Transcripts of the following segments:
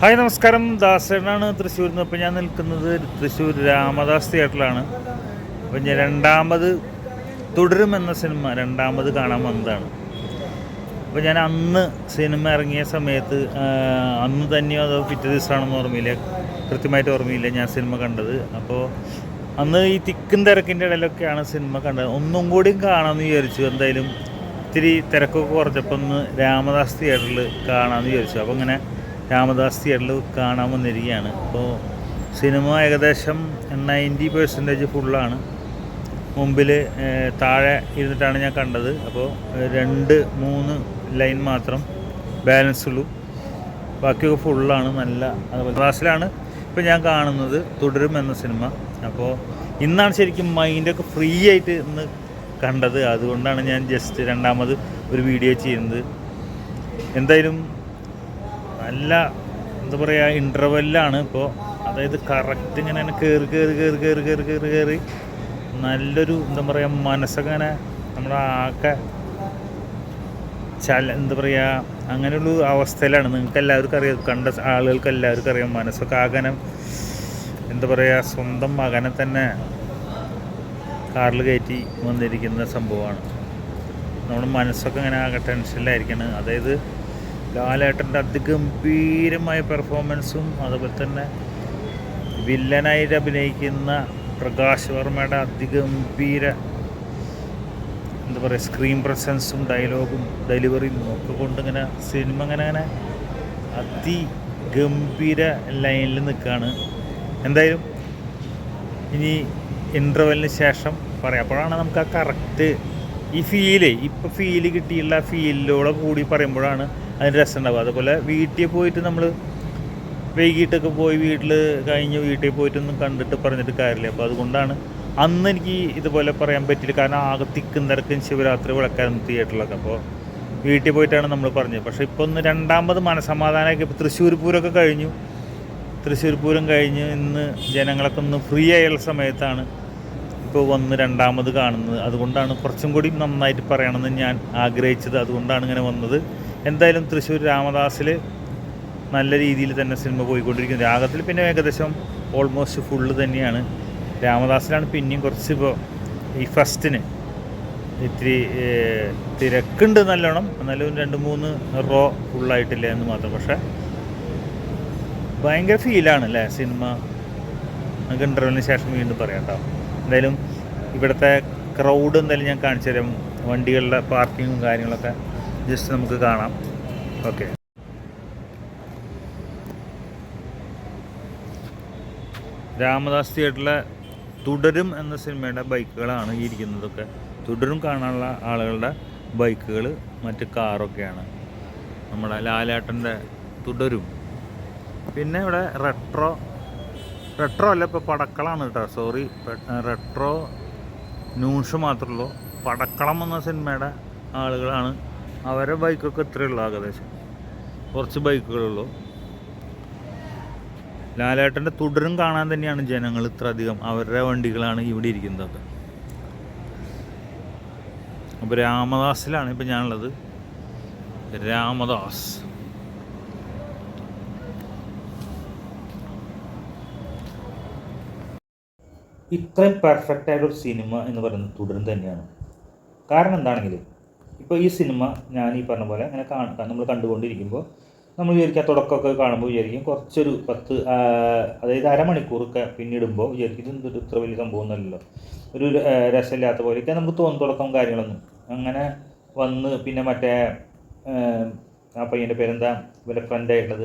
Hi നമസ്കാരം. ദാസേട്ടനാണ് തൃശ്ശൂരിൽ നിന്ന്. അപ്പോൾ ഞാൻ നിൽക്കുന്നത് തൃശ്ശൂർ രാമദാസ് തിയേറ്ററിലാണ്. അപ്പം ഞാൻ രണ്ടാമത് തുടരും എന്ന സിനിമ രണ്ടാമത് കാണാൻ വന്നതാണ്. അപ്പോൾ ഞാൻ അന്ന് സിനിമ ഇറങ്ങിയ സമയത്ത് അന്ന് തന്നെയോ അതോ പിറ്റേ ദിവസമാണെന്ന് ഓർമ്മയില്ല. കൃത്യമായിട്ട് ഓർമ്മയില്ല ഞാൻ സിനിമ കണ്ടത്. അപ്പോൾ അന്ന് ഈ തിക്കും തിരക്കിന്റെ ഇടയിലൊക്കെയാണ് സിനിമ കണ്ടത്. ഒന്നും കൂടിയും കാണാമെന്ന് വിചാരിച്ചു. എന്തായാലും ഇത്തിരി തിരക്കൊക്കെ കുറച്ചപ്പോൾ ഒന്ന് രാമദാസ് തിയേറ്ററിൽ കാണാമെന്ന് വിചാരിച്ചു. അപ്പോൾ ഇങ്ങനെ രാമദാസ് തിയേറ്ററിൽ കാണാൻ വന്നിരിക്കുകയാണ്. അപ്പോൾ സിനിമ ഏകദേശം നയന്റി പെർസെന്റേജ് ഫുള്ളാണ് മുമ്പിൽ താഴെ ഇരുന്നിട്ടാണ് ഞാൻ കണ്ടത്. അപ്പോൾ രണ്ട് മൂന്ന് ലൈൻ മാത്രം ബാലൻസ് ഉള്ളൂ. ബാക്കിയൊക്കെ ഫുള്ളാണ് നല്ല അതുപോലെ. ക്ലാസ്സിലാണ് ഇപ്പോൾ ഞാൻ കാണുന്നത് തുടരും എന്ന സിനിമ. അപ്പോൾ ഇന്നാണ് ശരിക്കും മൈൻഡൊക്കെ ഫ്രീ ആയിട്ട് ഇന്ന് കണ്ടത്. അതുകൊണ്ടാണ് ഞാൻ ജസ്റ്റ് രണ്ടാമത് ഒരു വീഡിയോ ചെയ്യുന്നത്. എന്തായാലും നല്ല എന്താ പറയുക ഇന്റർവെല്ലാണ് ഇപ്പോൾ അതായത് കറക്റ്റ് ഇങ്ങനെ തന്നെ കയറി കയറി കയറി കയറി കയറി കയറി കയറി നല്ലൊരു എന്താ പറയുക മനസ്സങ്ങനെ നമ്മുടെ ആകെ ചല എന്താ പറയുക അങ്ങനെയുള്ള അവസ്ഥയിലാണ്. നിങ്ങൾക്ക് എല്ലാവർക്കും അറിയാം കണ്ട ആളുകൾക്ക് എല്ലാവർക്കും അറിയാം മനസ്സൊക്കെ ആകനം എന്താ പറയുക സ്വന്തം മകനെ തന്നെ കാറിൽ കയറ്റി വന്നിരിക്കുന്ന സംഭവമാണ്. നമ്മുടെ മനസ്സൊക്കെ ഇങ്ങനെ ആകെ ടെൻഷനിലായിരിക്കണം അതായത് ലാലേട്ടന്റെ അതിഗംഭീരമായ പെർഫോമൻസും അതുപോലെ തന്നെ വില്ലനായിട്ട് അഭിനയിക്കുന്ന പ്രകാശ് വർമ്മയുടെ അതിഗംഭീര എന്താ പറയുക സ്ക്രീൻ പ്രസൻസും ഡയലോഗും ഡെലിവറിയും ഒക്കെ കൊണ്ട് ഇങ്ങനെ സിനിമ ഇങ്ങനെ അങ്ങനെ അതിഗംഭീര ലൈനിൽ നിൽക്കുകയാണ്. എന്തായാലും ഇനി ഇന്റർവെല്ലിന് ശേഷം പറയാം. അപ്പോഴാണ് നമുക്ക് ആ കറക്റ്റ് ഈ ഫീൽ ഇപ്പോൾ ഫീൽ കിട്ടിയുള്ള ഫീലിലൂടെ കൂടി പറയുമ്പോഴാണ് അതിന് രസം ഉണ്ടാവുക അതുപോലെ വീട്ടിൽ പോയിട്ട് നമ്മൾ വൈകിട്ടൊക്കെ പോയി വീട്ടിൽ കഴിഞ്ഞ് വീട്ടിൽ പോയിട്ടൊന്നും കണ്ടിട്ട് പറഞ്ഞിട്ട് കാര്യമില്ല. അപ്പോൾ അതുകൊണ്ടാണ് അന്ന് എനിക്ക് ഇതുപോലെ പറയാൻ പറ്റില്ല കാരണം ആകെ തിക്കും തിരക്കും ശിവരാത്രി വിളക്കായിരുന്നു തിയേറ്ററിലൊക്കെ. അപ്പോൾ വീട്ടിൽ പോയിട്ടാണ് നമ്മൾ പറഞ്ഞത്. പക്ഷേ ഇപ്പോൾ ഒന്ന് രണ്ടാമത് മനസമാധാനമൊക്കെ ഇപ്പോൾ തൃശ്ശൂർ പൂരമൊക്കെ കഴിഞ്ഞു. തൃശ്ശൂർ പൂരം കഴിഞ്ഞ് ഇന്ന് ജനങ്ങളൊക്കെ ഒന്ന് ഫ്രീ ആയുള്ള സമയത്താണ് ഇപ്പോൾ വന്ന് രണ്ടാമത് കാണുന്നത്. അതുകൊണ്ടാണ് കുറച്ചും കൂടി നന്നായിട്ട് പറയണമെന്ന് ഞാൻ ആഗ്രഹിച്ചത്. അതുകൊണ്ടാണ് ഇങ്ങനെ വന്നത്. എന്തായാലും തൃശ്ശൂർ രാമദാസിൽ നല്ല രീതിയിൽ തന്നെ സിനിമ പോയിക്കൊണ്ടിരിക്കുന്നു. രാഗത്തിൽ പിന്നെ ഏകദേശം ഓൾമോസ്റ്റ് ഫുള്ള് തന്നെയാണ്. രാമദാസിലാണ് പിന്നെയും കുറച്ച് ഇപ്പോൾ ഈ ഫസ്റ്റിന് ഇത്തിരി തിരക്കുണ്ട് നല്ലോണം. എന്നാലും രണ്ട് മൂന്ന് റോ ഫുള്ളായിട്ടില്ല എന്ന് മാത്രം. പക്ഷേ ഭയങ്കര ഫീലാണ് അല്ലേ സിനിമ? നമുക്ക് ഇന്റർവ്യൂവിന് ശേഷം വീണ്ടും പറയാം കേട്ടോ. എന്തായാലും ഇവിടുത്തെ ക്രൗഡ് എന്തായാലും ഞാൻ കാണിച്ചു തരാം. വണ്ടികളുടെ പാർക്കിങ്ങും കാര്യങ്ങളൊക്കെ ജസ്റ്റ് നമുക്ക് കാണാം. ഓക്കെ രാമദാസ് തിയേറ്ററിലെ തുടരും എന്ന സിനിമയുടെ ബൈക്കുകളാണ് ഇരിക്കുന്നതൊക്കെ. തുടരും കാണാനുള്ള ആളുകളുടെ ബൈക്കുകൾ മറ്റ് കാറൊക്കെയാണ് നമ്മുടെ ലാലേട്ടന്റെ തുടരും. പിന്നെ ഇവിടെ റെട്രോ റെട്രോ അല്ല ഇപ്പോൾ പടക്കളാണ് കേട്ടോ. സോറി റെട്രോ ന്യൂഷ് മാത്രമേ ഉള്ളൂ. പടക്കളം എന്ന സിനിമയുടെ ആളുകളാണ്. അവരെ ബൈക്കൊക്കെ ഇത്രയേ ഉള്ളൂ ഏകദേശം. കുറച്ച് ബൈക്കുകളുള്ളൂ ലാലേട്ടന്റെ തുടരും കാണാൻ തന്നെയാണ് ജനങ്ങൾ ഇത്ര അധികം. അവരുടെ വണ്ടികളാണ് ഇവിടെ ഇരിക്കുന്നതൊക്കെ അപ്പോൾ രാമദാസിലാണ് ഇപ്പം ഞാനുള്ളത്. രാമദാസ്. ഇത്രയും പെർഫെക്റ്റ് ആയിട്ടൊരു സിനിമ എന്ന് പറയുന്നത് തുടരും തന്നെയാണ്. കാരണം എന്താണെങ്കിൽ ഇപ്പോൾ ഈ സിനിമ ഞാൻ ഈ പറഞ്ഞ പോലെ അങ്ങനെ കാണാൻ നമ്മൾ കണ്ടുകൊണ്ടിരിക്കുമ്പോൾ നമ്മൾ വിചാരിക്കുക തുടക്കമൊക്കെ കാണുമ്പോൾ വിചാരിക്കും കുറച്ചൊരു പത്ത് അതായത് അരമണിക്കൂറൊക്കെ പിന്നിടുമ്പോൾ വിചാരിക്കും ഇതെന്തൊരു ഇത്ര വലിയ സംഭവം ഒന്നുമല്ലല്ലോ ഒരു രസമില്ലാത്ത പോലെയൊക്കെ നമുക്ക് തോന്നും തുടക്കം കാര്യങ്ങളൊന്നും. അങ്ങനെ വന്ന് പിന്നെ മറ്റേ ആ, പയ്യന്റെ പേരെന്താ? ഇവരുടെ ഫ്രണ്ടായിട്ടുള്ളത്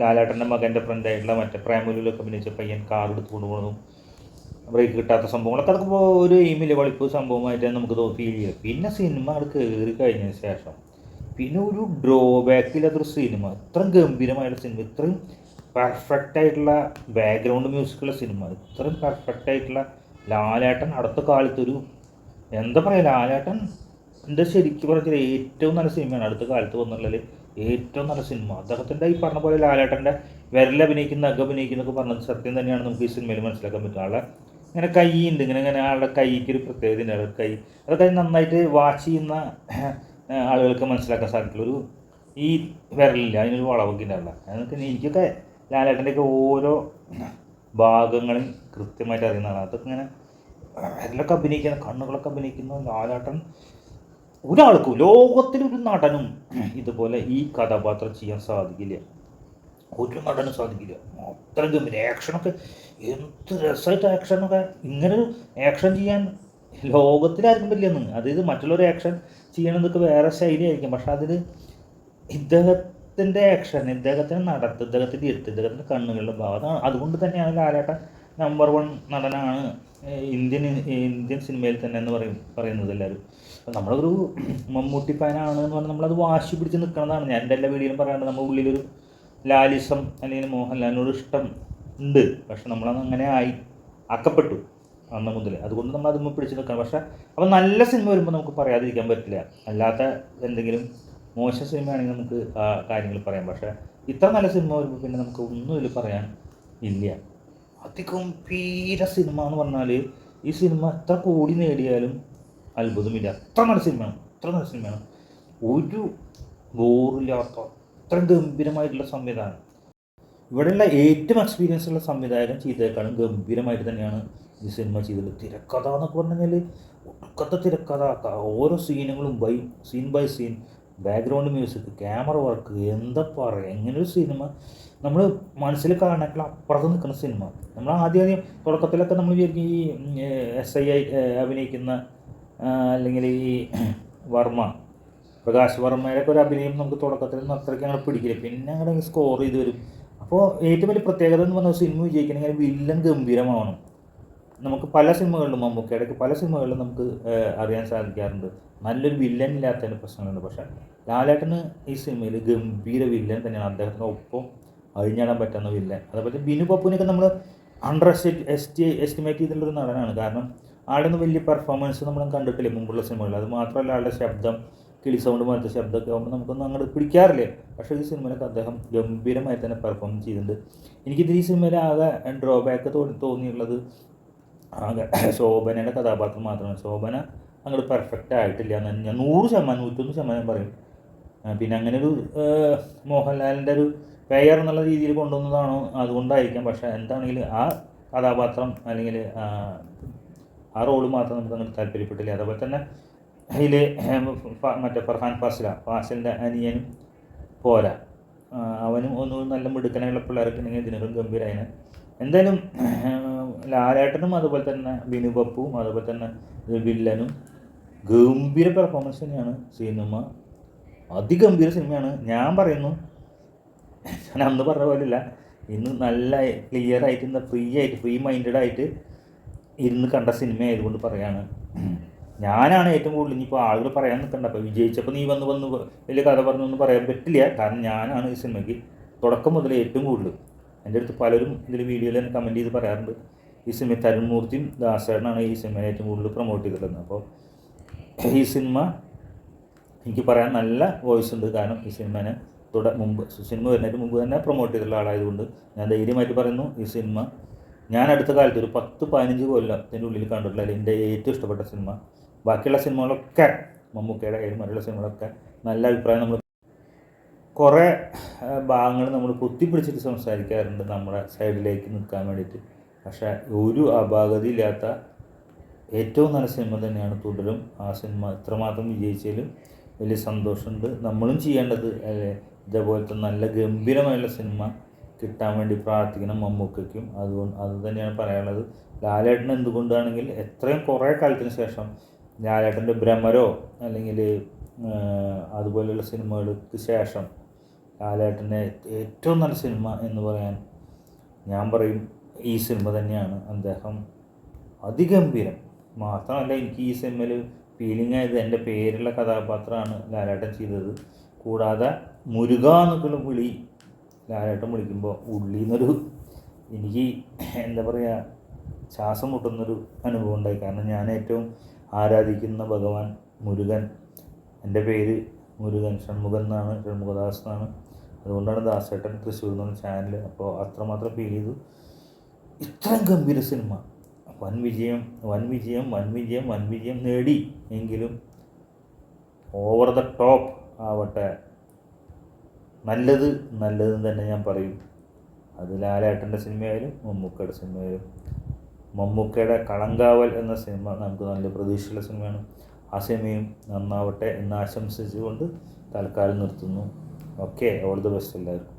ലാലേട്ടന്റെ മകന്റെ ഫ്രണ്ടായിട്ടുള്ള മറ്റേ പ്രേമലൂലൊക്കെ അഭിനയിച്ച പയ്യൻ കാർ എടുത്ത് കൊണ്ടുപോകുന്നതും ബ്രേക്ക് കിട്ടാത്ത സംഭവങ്ങളൊക്കെ. അതൊക്കെ ഒരു എയിമിൽ വളിപ്പ് സംഭവമായിട്ട് നമുക്ക് ഫീൽ ചെയ്യുക. പിന്നെ സിനിമ അവിടെ കയറി കഴിഞ്ഞതിന് ശേഷം പിന്നെ ഒരു ഡ്രോ ഡ്രോബാക്കില്ലാത്തൊരു സിനിമ ഇത്രയും ഗംഭീരമായിട്ടുള്ള സിനിമ ഇത്രയും പെർഫെക്റ്റ് ആയിട്ടുള്ള ബാക്ക്ഗ്രൗണ്ട് മ്യൂസിക്കുള്ള സിനിമ ഇത്രയും പെർഫെക്റ്റ് ആയിട്ടുള്ള ലാലേട്ടൻ അടുത്ത കാലത്തൊരു എന്താ പറയുക ലാലേട്ടൻ എന്റെ ശരിക്കും പറഞ്ഞാൽ ഏറ്റവും നല്ല സിനിമയാണ് അടുത്ത കാലത്ത് വന്നുള്ളതിൽ ഏറ്റവും നല്ല സിനിമ അദ്ദേഹത്തിന്റെ ഈ പറഞ്ഞ പോലെ ലാലേട്ടന്റെ വിരലഭിനയിക്കുന്ന അഭിനയിക്കുന്നൊക്കെ പറഞ്ഞത് സത്യം തന്നെയാണ് നമുക്ക് ഈ സിനിമയിൽ മനസ്സിലാക്കാൻ പറ്റും. ആളെ ഇങ്ങനെ കൈ ഉണ്ട് ഇങ്ങനെ ഇങ്ങനെ ആളുടെ കൈക്ക് ഒരു പ്രത്യേകത ഉണ്ട് കൈ അതൊക്കെ നന്നായിട്ട് വാച്ച് ചെയ്യുന്ന ആളുകൾക്ക് മനസ്സിലാക്കാൻ സാധിക്കുള്ളൂ ഒരു ഈ വിരലില്ല അതിനൊരു വളവൊക്കെ ഉണ്ടാവില്ല. അതൊക്കെ എനിക്കൊക്കെ ലാലേട്ടന്റെയൊക്കെ ഓരോ ഭാഗങ്ങളും കൃത്യമായിട്ട് അറിയുന്നതാണ് അതൊക്കെ ഇങ്ങനെ വിരലൊക്കെ അഭിനയിക്കുന്ന കണ്ണുകളൊക്കെ അഭിനയിക്കുന്ന ലാലേട്ടൻ ഒരാൾക്കും ലോകത്തിലൊരു നടനും ഇതുപോലെ ഈ കഥാപാത്രം ചെയ്യാൻ സാധിക്കില്ല. ഒരു നടനും സാധിക്കില്ല അത്ര ഗംഭീര ആക്ഷനൊക്കെ എന്ത് രസമായിട്ട് ആക്ഷനൊക്കെ ഇങ്ങനെ ആക്ഷൻ ചെയ്യാൻ ലോകത്തിലാർക്കും പറ്റില്ലെന്ന്. അതായത് മറ്റുള്ളവർ ആക്ഷൻ ചെയ്യണമെന്നൊക്കെ വേറെ ശൈലിയായിരിക്കും. പക്ഷെ അതിൽ ഇദ്ദേഹത്തിന്റെ ആക്ഷൻ ഇദ്ദേഹത്തിന്റെ നടത്ത് ഇദ്ദേഹത്തിന്റെ ഇരുത്ത് ഇദ്ദേഹത്തിന്റെ കണ്ണുകളുടെ ഭാവം അതാണ് അതുകൊണ്ട് തന്നെയാണ് ലാലേട്ടൻ നമ്പർ വൺ നടനാണ് ഇന്ത്യൻ ഇന്ത്യൻ സിനിമയിൽ തന്നെ എന്ന് പറയും പറയുന്നത് എല്ലാവരും. നമ്മളൊരു മമ്മൂട്ടി ഫാനാണ് എന്ന് പറഞ്ഞാൽ നമ്മളത് വാശി പിടിച്ച് നിൽക്കുന്നതാണ്. ഞാൻ എന്റെ എല്ലാ വീഡിയോയിലും പറയാണ്ട് നമ്മുടെ ഉള്ളിലൊരു ലാലിസം അല്ലെങ്കിൽ മോഹൻലാലിനോട് ഇഷ്ടം ഉണ്ട്. പക്ഷെ നമ്മളത് അങ്ങനെ ആയി ആക്കപ്പെട്ടു അന്ന് മുതൽ. അതുകൊണ്ട് നമ്മൾ അതുമ്പോൾ പിടിച്ച് നിൽക്കണം. പക്ഷെ അപ്പം നല്ല സിനിമ വരുമ്പോൾ നമുക്ക് പറയാതിരിക്കാൻ പറ്റില്ല. അല്ലാത്ത എന്തെങ്കിലും മോശം സിനിമയാണെങ്കിൽ നമുക്ക് ആ കാര്യങ്ങൾ പറയാം. പക്ഷേ ഇത്ര നല്ല സിനിമ വരുമ്പോൾ പിന്നെ നമുക്ക് ഒന്നും ഇതിൽ പറയാൻ ഇല്ല. അതിഗംഭീര സിനിമ എന്ന് പറഞ്ഞാൽ ഈ സിനിമ എത്ര കോടി നേടിയാലും അത്ഭുതമില്ല. അത്ര നല്ല സിനിമയാണ്. അത്ര നല്ല സിനിമയാണ്. ഒരു ബോറില്ലാത്ത അത്ര ഗംഭീരമായിട്ടുള്ള സംവിധാനം. ഇവിടെയുള്ള ഏറ്റവും എക്സ്പീരിയൻസ് ഉള്ള സംവിധായകൻ ചെയ്തേക്കാളും ഗംഭീരമായിട്ട് തന്നെയാണ് ഈ സിനിമ ചെയ്തത്. തിരക്കഥ എന്നൊക്കെ പറഞ്ഞു കഴിഞ്ഞാൽ ഒടുക്കത്തെ തിരക്കഥ. ഓരോ സീനുകളും by scene by scene background music camera work എന്താ പറയുക എങ്ങനൊരു സിനിമ നമ്മൾ മനസ്സിൽ കാണാനുള്ള അപ്പുറത്ത് നിൽക്കുന്ന സിനിമ നമ്മൾ ആദ്യം ആദ്യം തുടക്കത്തിലൊക്കെ നമ്മൾ വിചാരിക്കും ഈ എസ് ഐ ഐ അഭിനയിക്കുന്ന അല്ലെങ്കിൽ ഈ വർമ്മ. പ്രകാശ് വർമ്മയുടെ ഒരു അഭിനയം നമുക്ക് തുടക്കത്തിൽ നിന്ന് അത്രയ്ക്ക് അങ്ങനെ പിടിക്കില്ല. പിന്നെ അങ്ങനെ സ്കോർ ചെയ്ത് വരും. അപ്പോൾ ഏറ്റവും വലിയ പ്രത്യേകത എന്ന് പറഞ്ഞാൽ സിനിമ വിജയിക്കണമെങ്കിൽ വില്ലൻ ഗംഭീരമാവണം നമുക്ക് പല സിനിമകളിലും മമ്മൂക്കയുടെ പല സിനിമകളിലും നമുക്ക് അറിയാൻ സാധിക്കാറുണ്ട്. നല്ലൊരു വില്ലൻ ഇല്ലാത്തതിന് പ്രശ്നങ്ങളുണ്ട്. പക്ഷേ ലാലേട്ടന് ഈ സിനിമയിൽ ഗംഭീര വില്ലൻ തന്നെയാണ്. അദ്ദേഹത്തിന്റെ ഒപ്പം അഴിഞ്ഞാടാൻ പറ്റുന്ന വില്ലൻ അതേപോലെ ബിനു പപ്പുവിനൊക്കെ നമ്മൾ അണ്ടർ എസ്റ്റി എസ്റ്റിമേറ്റ് ചെയ്തിട്ടുള്ളൊരു നടനാണ്. കാരണം ആളുടെ വലിയ പെർഫോമൻസ് നമ്മൾ കണ്ടിട്ടില്ല മുമ്പുള്ള സിനിമകളിൽ അത് മാത്രമല്ല ആളുടെ ശബ്ദം കിളി സൗണ്ട് പോലത്തെ ശബ്ദമൊക്കെ ആകുമ്പോൾ നമുക്കൊന്നും അങ്ങോട്ട് പിടിക്കാറില്ല. പക്ഷേ ഈ സിനിമയിലൊക്കെ അദ്ദേഹം ഗംഭീരമായി തന്നെ പെർഫോം ചെയ്തിട്ടുണ്ട്. എനിക്കിത് ഈ സിനിമയിൽ ആകെ ഡ്രോബാക്ക് തോന്നി തോന്നിയുള്ളത് ആകെ ശോഭനയുടെ കഥാപാത്രം മാത്രമാണ്. ശോഭന അങ്ങോട്ട് പെർഫെക്റ്റ് ആയിട്ടില്ല. എന്ന് ഞാൻ നൂറ് ശതമാനം നൂറ്റൊന്ന് ശതമാനം പറയും. പിന്നെ അങ്ങനെ ഒരു മോഹൻലാലിന്റെ ഒരു പെയർ എന്നുള്ള രീതിയിൽ കൊണ്ടുവന്നതാണോ? അതുകൊണ്ടായിരിക്കാം. പക്ഷേ എന്താണെങ്കിലും ആ കഥാപാത്രം അല്ലെങ്കിൽ ആ റോൾ മാത്രം നമുക്ക് അങ്ങോട്ട് താല്പര്യപ്പെട്ടില്ല. അതേപോലെ തന്നെ അതിൽ മറ്റേ ഫർഹാൻ ഫാസില ഫാസിലിന്റെ അനിയനും പോരാ. അവനും ഒന്നും നല്ല മിടുക്കനായുള്ള പിള്ളേരൊക്കെ ഉണ്ടെങ്കിൽ ഇതിനകം ഗംഭീരമായിന് എന്തായാലും ലാലേട്ടനും അതുപോലെ തന്നെ ബിനു പപ്പുവും അതുപോലെ തന്നെ വില്ലനും ഗംഭീര പെർഫോമൻസ് തന്നെയാണ് സിനിമ. അതിഗംഭീര സിനിമയാണ്. ഞാൻ പറയുന്നു ഞാൻ അന്ന് പറഞ്ഞ പോലെ ഇല്ല ഇന്ന് നല്ല ക്ലിയർ ആയിട്ട് എന്താ ഫ്രീ ആയിട്ട് ഫ്രീ മൈൻഡഡ് ആയിട്ട് ഇരുന്ന് കണ്ട സിനിമ ആയതുകൊണ്ട് പറയാണ്. ഞാനാണ് ഏറ്റവും കൂടുതൽ ഇനിയിപ്പോൾ ആളുകൾ പറയാൻ നിൽക്കണ്ട. അപ്പോൾ വിജയിച്ചപ്പോൾ നീ വന്ന് വന്ന് വലിയ കഥ പറഞ്ഞൊന്നും പറയാൻ പറ്റില്ല. കാരണം ഞാനാണ് ഈ സിനിമയ്ക്ക് തുടക്കം മുതൽ ഏറ്റവും കൂടുതൽ. എന്റെ അടുത്ത് പലരും ഇതിൽ വീഡിയോയിൽ തന്നെ കമന്റ് ചെയ്ത് പറയാറുണ്ട്. ഈ സിനിമ തരുൺമൂർത്തിയും ദാസേട്ടനാണ് ഈ സിനിമ ഏറ്റവും കൂടുതൽ പ്രൊമോട്ട് ചെയ്തിട്ടുള്ളത്. അപ്പോൾ ഈ സിനിമ എനിക്ക് പറയാൻ നല്ല വോയിസ് ഉണ്ട്. കാരണം ഈ സിനിമനെ തുട മുമ്പ് സിനിമ വരുന്നതിന് മുമ്പ് തന്നെ പ്രൊമോട്ട് ചെയ്തിട്ടുള്ള ആളായതുകൊണ്ട് ഞാൻ ധൈര്യമായിട്ട് പറയുന്നു ഈ സിനിമ ഞാൻ അടുത്ത കാലത്ത് ഒരു പത്ത് പതിനഞ്ച് കൊല്ലത്തിന്റെ ഉള്ളിൽ കണ്ടിട്ടുള്ള എന്റെ ഏറ്റവും ഇഷ്ടപ്പെട്ട സിനിമ ബാക്കിയുള്ള സിനിമകളൊക്കെ മമ്മൂക്കയുടെ ആയാലും മറ്റുള്ള സിനിമകളൊക്കെ നല്ല അഭിപ്രായം നമ്മൾ കുറേ ഭാഗങ്ങൾ നമ്മൾ കുത്തിപ്പിടിച്ചിട്ട് സംസാരിക്കാറുണ്ട് നമ്മുടെ സൈഡിലേക്ക് നിൽക്കാൻ വേണ്ടിയിട്ട്. പക്ഷേ ഒരു അപാകതയില്ലാത്ത ഏറ്റവും നല്ല സിനിമ തന്നെയാണ് തുടരും. ആ സിനിമ ഇത്രമാത്രം വിജയിച്ചതിലും വലിയ സന്തോഷമുണ്ട്. നമ്മളും ചെയ്യേണ്ടത് ഇതേപോലത്തെ നല്ല ഗംഭീരമായുള്ള സിനിമ കിട്ടാൻ വേണ്ടി പ്രാർത്ഥിക്കണം മമ്മൂക്കയ്ക്കും. അതുകൊണ്ട് അത് തന്നെയാണ് പറയാനുള്ളത്. ലാലേട്ടൻ എന്തുകൊണ്ടാണെങ്കിൽ എത്രയും കുറേ കാലത്തിന് ശേഷം ലാലേട്ടന്റെ ഭ്രമരോ അല്ലെങ്കിൽ അതുപോലെയുള്ള സിനിമകൾക്ക് ശേഷം ലാലേട്ടന്റെ ഏറ്റവും നല്ല സിനിമ എന്ന് പറയാൻ ഞാൻ പറയും ഈ സിനിമ തന്നെയാണ്. അദ്ദേഹം അതിഗംഭീരം. മാത്രമല്ല എനിക്ക് ഈ സിനിമയിൽ ഫീലിംഗ് ആയത് എന്റെ പേരുള്ള കഥാപാത്രമാണ് ലാലേട്ടൻ ചെയ്തത്. കൂടാതെ മുരുക എന്നൊക്കെയുള്ള വിളി ലാലേട്ടൻ വിളിക്കുമ്പോൾ ഉള്ളിൽ നിന്നൊരു എനിക്ക് എന്താ പറയുക ശ്വാസം മുട്ടുന്നൊരു അനുഭവം ഉണ്ടായി. കാരണം ഞാൻ ഏറ്റവും ആരാധിക്കുന്ന ഭഗവാൻ മുരുകൻ. എന്റെ പേര് മുരുകൻ. ഷൺമുഖൻ എന്നാണ്. ഷൺമുഖദാസ് എന്നാണ്. അതുകൊണ്ടാണ് ദാസേട്ടൻ തൃശ്ശൂർ എന്ന് പറഞ്ഞ ചാനൽ അപ്പോൾ അത്രമാത്രം ഫീൽ ചെയ്തു. ഇത്രയും ഗംഭീര സിനിമ വൻ വിജയം വൻ വിജയം വൻ വിജയം വൻ വിജയം നേടി എങ്കിലും ഓവർ ദ ടോപ്പ് ആവട്ടെ. നല്ലത് നല്ലതെന്ന് തന്നെ ഞാൻ പറയും. അത് ലാലേട്ടന്റെ സിനിമയായാലും മമ്മൂക്കയുടെ സിനിമയായാലും മമ്മൂക്കയുടെ കളങ്കാവൽ എന്ന സിനിമ നമുക്ക് നല്ല പ്രതീക്ഷയുള്ള സിനിമയാണ്. ആ സിനിമയും നന്നാവട്ടെ എന്ന് ആശംസിച്ചുകൊണ്ട് തൽക്കാലം നിർത്തുന്നു. ഓക്കെ ഓൾ ദി ബെസ്റ്റ് എല്ലാവർക്കും.